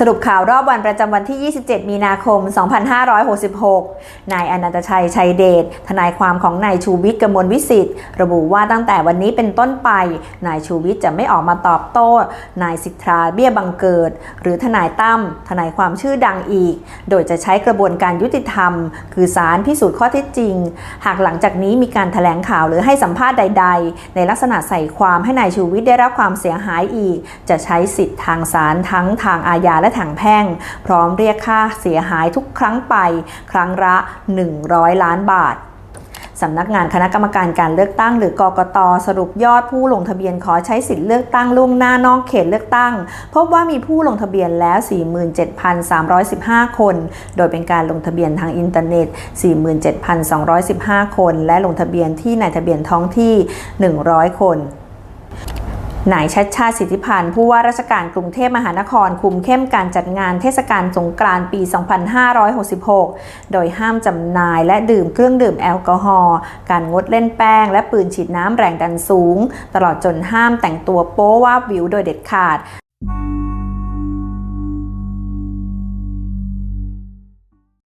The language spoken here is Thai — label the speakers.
Speaker 1: สรุปข่าวรอบวันประจำวันที่ 27 มีนาคม 2566 นายอนันตชัย ชัยเดช ทนายความของนายชูวิทย์กมลวิสิทธิ์ ระบุว่าตั้งแต่วันนี้เป็นต้นไป นายชูวิทย์จะไม่ออกมาตอบโต้ นายสิทธาเบี้ยบังเกิด หรือทนายตั้ม ทนายความชื่อดังอีก โดยจะใช้กระบวนการยุติธรรม คือสารพิสูจน์ข้อเท็จจริง หากหลังจากนี้มีการถแถลงข่าวหรือให้สัมภาษณ์ใด ๆ ในลักษณะใส่ความให้นายชูวิทย์ได้รับความเสียหายอีก จะใช้สิทธิ์ทางศาลทั้งทางอาญาและและทางแพ่ง พร้อมเรียกค่าเสียหายทุกครั้งไป ครั้งละ 100 ล้านบาทสำนักงานคณะกรรมการการเลือกตั้ง หรือกกตสรุปยอดผู้ลงทะเบียนขอใช้สิทธิ์เลือกตั้งล่วงหน้านอกเขตเลือกตั้ง พบว่ามีผู้ลงทะเบียนแล้ว 47,315 คน โดยเป็นการลงทะเบียนทางอินเทอร์เน็ต 47,215 คน และลงทะเบียนที่นายทะเบียนท้องที่ 100 คน นายชัดชาติสิทธิพันธ์ผู้ว่าราชการกรุงเทพมหานครคุมเข้มการจัดงานเทศกาลสงกรานต์ปี 2566 โดยห้ามจำหน่ายและดื่มเครื่องดื่มแอลกอฮอล์ การงดเล่นแป้ง และปืนฉีดน้ำแรงดันสูง ตลอดจนห้ามแต่งตัวโป๊วาบวิวโดยเด็ดขาด